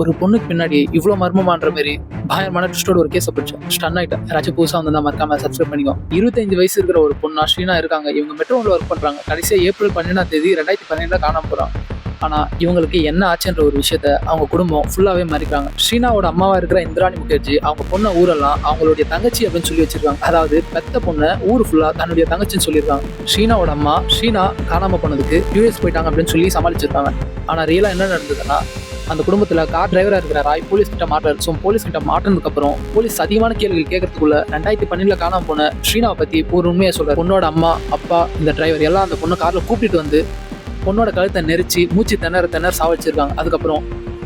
ஒரு பொண்ணுக்கு பின்னாடி இவ்வளோ மர்மமான்ற மாதிரி பயமான ட்விஸ்டோட ஒரு கேஸை பிடிச்சோம் ஸ்டன் ஆயிட்டேன். யாராச்சும் புதுசாக வந்தா மறக்காம சப்ஸ்கிரைப் பண்ணிக்கோ. இருபத்தஞ்சு வயசு இருக்கிற ஒரு பொண்ணு ஸ்ரீனா இருக்காங்க. இவங்க மெட்ரோவில் ஒர்க் பண்ணுறாங்க கடைசியாக ஏப்ரல் பன்னெண்டாம் தேதி ரெண்டாயிரத்தி பன்னெண்டில் காணாம போகிறாங்க ஆனால் இவங்களுக்கு என்ன ஆச்சுன்ற ஒரு விஷயத்த அவங்க குடும்பம் ஃபுல்லாகவே மறிக்கிறாங்க. ஸ்ரீனாவோட அம்மாவாக இருக்கிற இந்திராணி முகர்ஜி அவங்க பொண்ணை ஊரெல்லாம் அவங்களுடைய தங்கச்சி அப்படின்னு சொல்லி வச்சிருக்காங்க. அதாவது பெத்த பொண்ணை ஊர் ஃபுல்லாக தன்னுடைய தங்கச்சின்னு சொல்லியிருக்காங்க. ஸ்ரீனாவோட அம்மா ஸ்ரீனா காணாம போனதுக்கு யூஎஸ் போயிட்டாங்க அப்படின்னு சொல்லி சமாளிச்சிருக்காங்க. ஆனால் ரியலாக என்ன நடந்ததுன்னா அந்த குடும்பத்தில் கார் டிரைவராக இருக்கிற ராய் போலீஸ் கிட்ட மாட்டார் ஸோ போலீஸ் கிட்ட மாட்டினதுக்கப்புறம் போலீஸ் அதிகமான கேள்விகள் கேட்கறதுக்குள்ள ரெண்டாயிரத்தி பன்னெண்டில் காணாம போன ஸ்ரீனாவை பற்றி ஒரு உண்மையை சொல்றாரு. பொண்ணோட அம்மா அப்பா இந்த டிரைவர் எல்லாம் அந்த பொண்ணை காரில் கூப்பிட்டு வந்து பொண்ணோட கழுத்தை நெரிச்சு மூச்சு திணற திணற சாவடிச்சிருக்காங்க. அதுக்கப்புறம்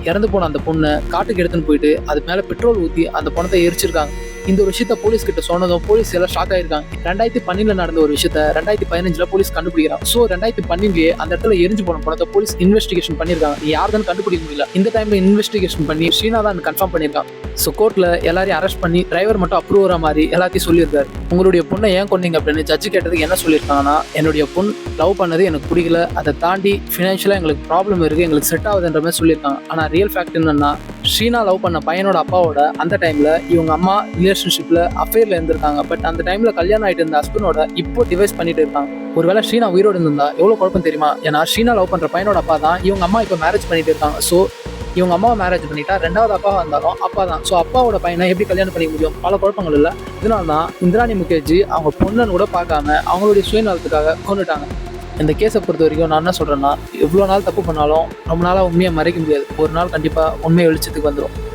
இறந்து போன அந்த பொண்ணை காட்டுக்கு எடுத்துன்னு போயிட்டு அது மேலே பெட்ரோல் ஊற்றி அந்த பணத்தை எரிச்சிருக்காங்க. இந்த ஒரு விஷயத்த போலீஸ் கிட்ட சொன்னதும் போலீஸ் எல்லாம் ஷாக் ஆயிருக்காங்க. ரெண்டாயிரத்தி பன்னெண்டுல நடந்த ஒரு விஷயத்த ரெண்டாயிரத்தி பதினஞ்சுல போலீஸ் கண்டுபிடிக்கிறான் ஸோ ரெண்டாயிரத்தி பன்னெண்டுலயே அந்த இடத்துல எரிஞ்சு போன பணத்தை போலீஸ் இன்வெஸ்டிகேஷன் பண்ணியிருக்காங்க. யாருதான் கண்டுபிடிக்க முடியல. இந்த டைம்ல இன்வெஸ்டிகேஷன் பண்ணி ஸ்ரீனா தான் கன்ஃபார்ம் பண்ணியிருக்காங்க ஸோ கோர்ட்ல எல்லாரையும் அரெஸ்ட் பண்ணி டிரைவர் மட்டும் அப்ரூவ் ஆகிற மாதிரி எல்லாத்தையும் சொல்லியிருக்காரு. உங்களுடைய பொண்ணை ஏன் கொண்டீங்க அப்படின்னு ஜட்ஜு கேட்டதுக்கு என்ன சொல்லியிருக்காங்கன்னா என்னுடைய பொண்ணு லவ் பண்ணது எனக்கு பிடிக்கல. அதை தாண்டி ஃபினான்ஷியலாக எங்களுக்கு ப்ராப்ளம் இருக்குது எங்களுக்கு செட் ஆகுதுன்ற மாதிரி சொல்லியிருக்காங்க. ஆனால் ரியல் ஃபேக்ட் என்னன்னா ஸ்ரீனா லவ் பண்ண பையனோட அப்பாவோட அந்த டைமில் இவங்க அம்மா ரிலேஷன்ஷிப்பில் அஃபேரில் இருந்திருக்காங்க. பட் அந்த டைமில் கல்யாணம் ஆகிட்டு இருந்த ஹஸ்பண்டோட இப்போ டிவைஸ் பண்ணிட்டு இருக்காங்க. ஒருவேளை ஸ்ரீனா உயிரோடு இருந்திருந்தா எவ்வளோ குழப்பம் தெரியுமா? ஏன்னா ஸ்ரீனா லவ் பண்ணுற பையனோட அப்பா தான் இவங்க அம்மா இப்போ மேரேஜ் பண்ணிட்டு இருக்காங்க. ஸோ இவங்க அம்மாவை மேரேஜ் பண்ணிட்டா ரெண்டாவது அப்பாவாக இருந்தாலும் அப்பா தான். ஸோ அப்பாவோட பையனை எப்படி கல்யாணம் பண்ணிக்க முடியும்? பல குழப்பங்கள் இல்லை. இதனால தான் இந்திராணி முகர்ஜி அவங்க பொண்ணுன்னு கூட பார்க்காம அவங்களுடைய சுயநலத்துக்காக கொண்டுட்டாங்க. இந்த கேஸை பொறுத்த வரைக்கும் நான் என்ன சொல்கிறேன்னா எவ்வளோ நாள் தப்பு பண்ணாலும் ரொம்ப நாளாக உண்மையை மறைக்க முடியாது. ஒரு நாள் கண்டிப்பாக உண்மையை வெளிச்சத்துக்கு வந்துடும்